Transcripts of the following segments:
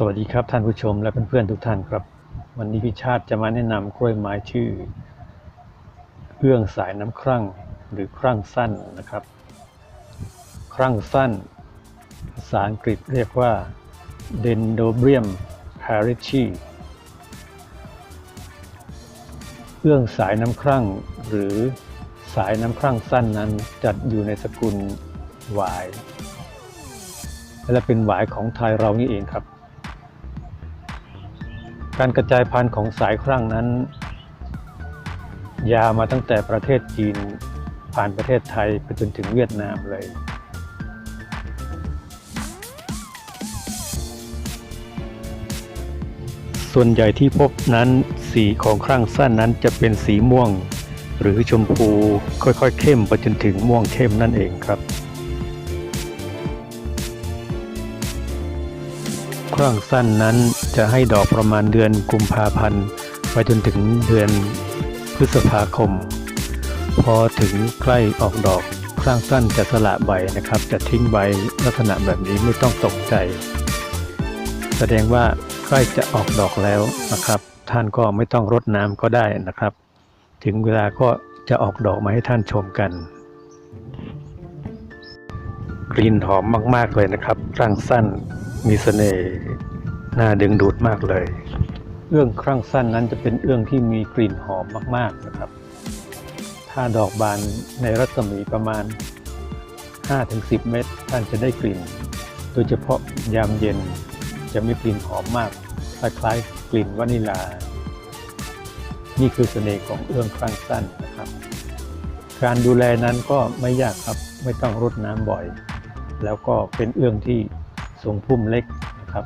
สวัสดีครับท่านผู้ชมและเพื่อนๆทุกท่านครับ วันนี้พิชาติจะมาแนะนำกล้วยไม้ชื่อเอื้องสายน้ำครั่งหรือครั่งสั้นนะครับ ครั่งสั้น ภาษาอังกฤษเรียกว่า Dendrobium parishi เอื้องสายน้ำครั่งหรือสายน้ำครั่งสั้นนั้นจัดอยู่ในสกุลหวาย และเป็นหวายของไทยเรานี่เองครับ การกระจายพันธุ์ของสายครั่งนั้น ยาวมาตั้งแต่ประเทศจีนผ่านประเทศไทยไปจนถึงเวียดนามเลย ส่วนใหญ่ที่พบนั้นสีของครั่งสั้นนั้นจะเป็นสีม่วง หรือชมพูค่อยๆเข้มไปจนถึงม่วงเข้มนั่นเองครับครั่งสั้นนั้น จะให้ดอกประมาณเดือนกุมภาพันธ์ไปจนถึงเดือนพฤษภาคม พอถึงใกล้ออกดอกครั่งสั้นจะสละใบนะครับ จะทิ้งใบลักษณะแบบนี้ไม่ต้องตกใจ แสดงว่าใกล้จะออกดอกแล้วนะครับ ท่านก็ไม่ต้องรดน้ำก็ได้นะครับ ถึงเวลาก็จะออกดอกมาให้ท่านชมกัน กลิ่นหอมมาก ๆ เลยนะครับครั่งสั้นมีเสน่ห์ น่าดึงดูดมากเลย เอื้องครั่งสั้นนั้นจะเป็นเอื้องที่มีกลิ่นหอมมากๆนะครับ ถ้าดอกบานในรัศมีประมาณ 5-10 เมตร ท่านจะได้กลิ่น โดยเฉพาะยามเย็นจะมีกลิ่นหอมมาก คล้ายๆกลิ่นวานิลา นี่คือเสน่ห์ของเอื้องครั่งสั้นนะครับ การดูแลนั้นก็ไม่ยากครับไม่ต้องรดน้ำบ่อย แล้วก็เป็นเอื้องที่ทรงพุ่มเล็กนะครับ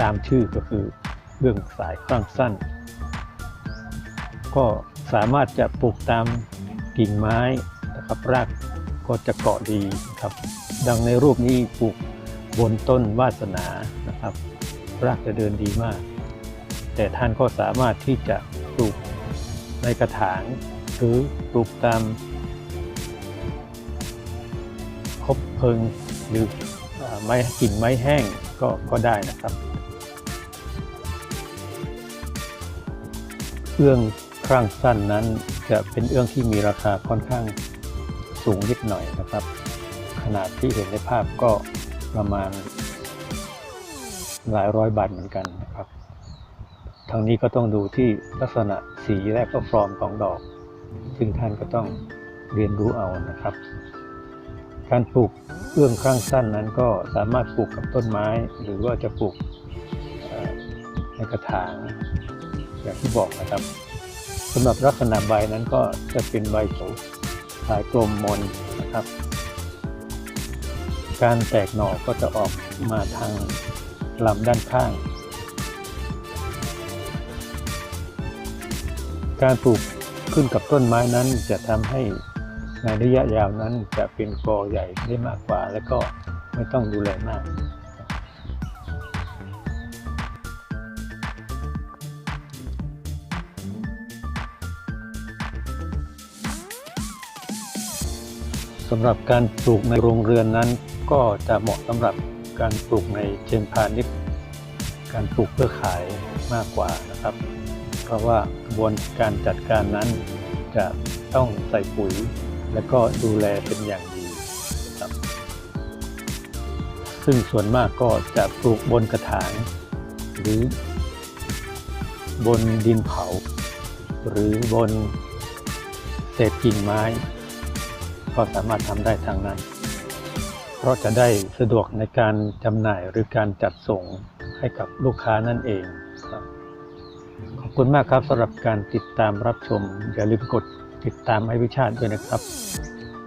ตามชื่อก็คือเอื้องสายครั่งสั้น ก็สามารถจะปลูกตามกิ่งไม้นะครับรากก็จะเกาะดีนะครับ ดังในรูปนี้ปลูกบนต้นวาสนานะครับ รากจะเดินดีมาก แต่ท่านก็สามารถที่จะปลูกในกระถางหรือปลูกตามคบเพลิงหรือไม้กิ่งไม้แห้งก็ก็ได้นะครับ เอื้องครั่งสั้นนั้นจะเป็นเอื้องที่มีราคาค่อนข้างสูงนิดหน่อยนะครับ ขนาดที่เห็นในภาพก็ประมาณหลายร้อยบาทเหมือนกันนะครับทางนี้ก็ต้องดูที่ลักษณะสีและก็ฟอร์มของดอก ซึ่งท่านก็ต้องเรียนรู้เอานะครับ การปลูกเอื้องครั่งสั้นนั้นก็สามารถปลูกกับต้นไม้ หรือว่าจะปลูกในกระถาง อย่างที่บอกนะครับสำหรับลักษณะใบนั้นก็จะเป็นใบโสสายกลมมนนะครับ การแตกหน่อก็จะออกมาทางลำด้านข้าง การปลูกขึ้นกับต้นไม้นั้นจะทำให้ในระยะยาวนั้นจะเป็นกอใหญ่ได้มากกว่า และก็ไม่ต้องดูแลมาก สำหรับการปลูกในโรงเรือนนั้น ก็จะเหมาะสำหรับการปลูกในเชิงพาณิชย์ การปลูกเพื่อขายมากกว่านะครับ เพราะว่ากระบวนการจัดการนั้นจะต้องใส่ปุ๋ย และก็ดูแลเป็นอย่างดีครับ ซึ่งส่วนมากก็จะปลูกบนกระถาง หรือบนดินเผา หรือบนเศษกิ่งไม้ ก็สามารถทำได้ทางนั้น เพราะจะได้สะดวกในการจำหน่ายหรือการจัดส่งให้กับลูกค้านั่นเองครับขอบคุณมากครับสำหรับการติดตามรับชม อย่าลืมกดติดตามให้วิชาติด้วยนะครับ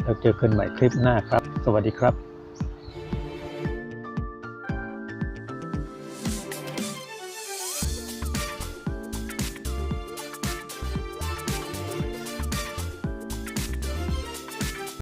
แล้วเจอกันใหม่คลิปหน้าครับ สวัสดีครับ